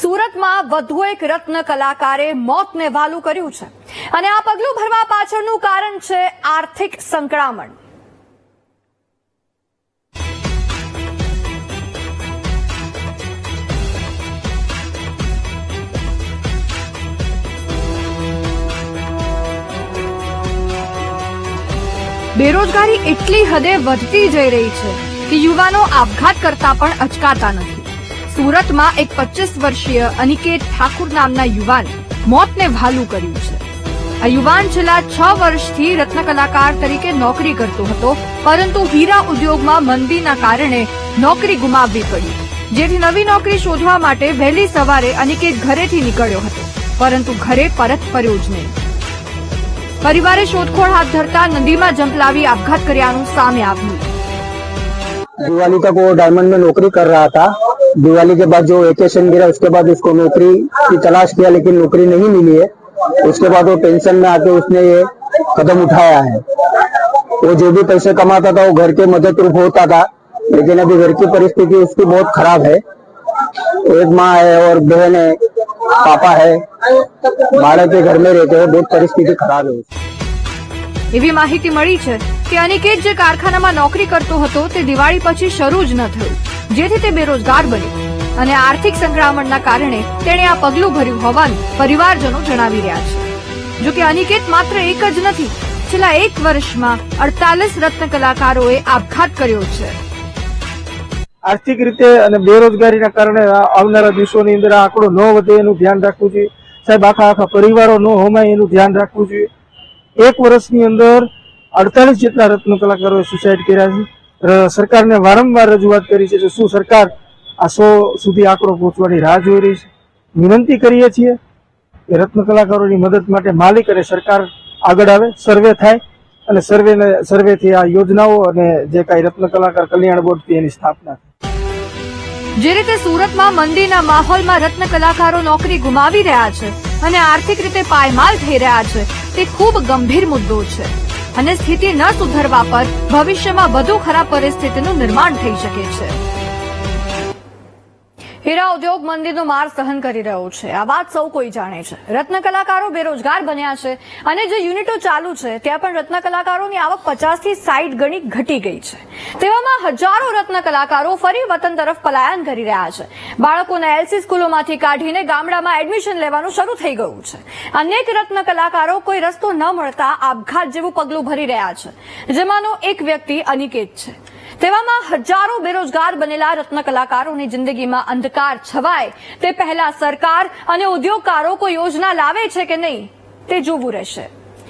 સુરતમાં વધુ એક રત્ન કલાકારે મોતને વાલું કર્યું છે. અને આ પગલું ભરવા પાછળનું કારણ છે આર્થિક સંકળામણ. બેરોજગારી એટલી હદે વધતી જઈ રહી છે કે યુવાનો આપઘાત કરતા પણ અચકાતા નથી. સુરતમાં એક પચીસ વર્ષીય અનિકેત ઠાકુર નામના યુવાન મોતને ભાલું કર્યું છે આ યુવાન છેલ્લા છ વર્ષથી રત્ન કલાકાર તરીકે નોકરી કરતો હતો પરંતુ હીરા ઉદ્યોગમાં મંદીના કારણે નોકરી ગુમાવવી પડી જેથી નવી નોકરી શોધવા માટે વહેલી સવારે અનિકેત ઘરેથી નીકળ્યો હતો પરંતુ ઘરે પરત ફર્યો જ નહીં પરિવારે શોધખોળ હાથ ધરતા નદીમાં જંપલાવી આપઘાત કર્યાનું સામે આવ્યું दिवाली तक वो डायमंड में नौकरी कर रहा था दिवाली के बाद जो वेकेशन गिरा उसके बाद उसको नौकरी की तलाश किया लेकिन नौकरी नहीं मिली है उसके बाद वो टेंशन में आके उसने ये कदम उठाया है वो जो भी पैसे कमाता था वो घर के मदद रूप होता था लेकिन अभी घर की परिस्थिति उसकी बहुत खराब है एक माँ है और बहन है पापा है बालक के घर में रहते हैं बहुत परिस्थिति खराब है उसकी એવી માહિતી મળી છે કે અનિકેત જે કારખાનામાં નોકરી કરતો હતો તે દિવાળી પછી શરૂ જ ન થયું જેથી તે બેરોજગાર બન્યો અને આર્થિક સંકળામણના કારણે તેણે આ પગલું ભર્યું હોવાનું પરિવારજનો જણાવી રહ્યા છે. જો કે અનિકેત માત્ર એક જ નથી, છેલ્લા એક વર્ષમાં અડતાલીસ રત્ન કલાકારોએ આપઘાત કર્યો છે. આર્થિક રીતે અને બેરોજગારીના કારણે આવનારા દિવસોની અંદર આંકડો ન વધે એનું ધ્યાન રાખવું જોઈએ. સાહેબ, આખા આખા પરિવારો ન હોમાય એનું ધ્યાન રાખવું જોઈએ. એક વર્ષની અંદર અડતાલીસ જેટલા રત્ન કલાકારોએ સુસાઇડ કર્યા છે. સરકારને વારંવાર રજૂઆત કરી છે કે શું સરકાર આ સો સુધી આંકડો પહોંચવાની રાહ જોઈ રહી છે. વિનંતી કરીએ છીએ કે રત્ન કલાકારોની મદદ માટે માલિક અને સરકાર આગળ આવે, સર્વે થાય અને સર્વેને, સર્વેથી આ યોજનાઓ અને જે કાંઈ રત્ન કલાકાર કલ્યાણ બોર્ડથી એની સ્થાપના જે રીતે સુરતમાં મંદીના માહોલમાં રત્ન કલાકારો નોકરી ગુમાવી રહ્યા છે અને આર્થિક રીતે પાયમાલ થઈ રહ્યા છે, તે ખૂબ ગંભીર મુદ્દો છે. અને સ્થિતિ ન સુધરવા પર ભવિષ્યમાં વધુ ખરાબ પરિસ્થિતિનું નિર્માણ થઈ શકે છે. હીરા ઉદ્યોગ મંદીનો માર સહન કરી રહ્યો છે. આ વાત સૌ કોઈ જાણે છે. રત્ન કલાકારો બેરોજગાર બન્યા છે અને જે યુનિટો ચાલુ છે, ત્યાં પણ રત્ન કલાકારોની આવક પચાસથી સાઈઠ ગણી ઘટી ગઈ છે. તેવામાં હજારો રત્ન કલાકારો ફરી વતન તરફ પલાયન કરી રહ્યા છે. બાળકોને એલસી સ્કૂલોમાંથી કાઢીને ગામડામાં એડમિશન લેવાનું શરૂ થઈ ગયું છે. અનેક રત્ન કલાકારો કોઈ રસ્તો ન મળતા આપઘાત જેવું પગલું ભરી રહ્યા છે. જેમાંનો એક વ્યક્તિ અનિકેત છે. તેવામાં હજારો બેરોજગાર બનેલા રત્ન કલાકારોની જિંદગીમાં અંધકાર છવાય. તે પહેલા સરકાર અને ઉદ્યોગકારો કોઈ યોજના લાવે છે કે નહીં, તે જોવું રહેશે.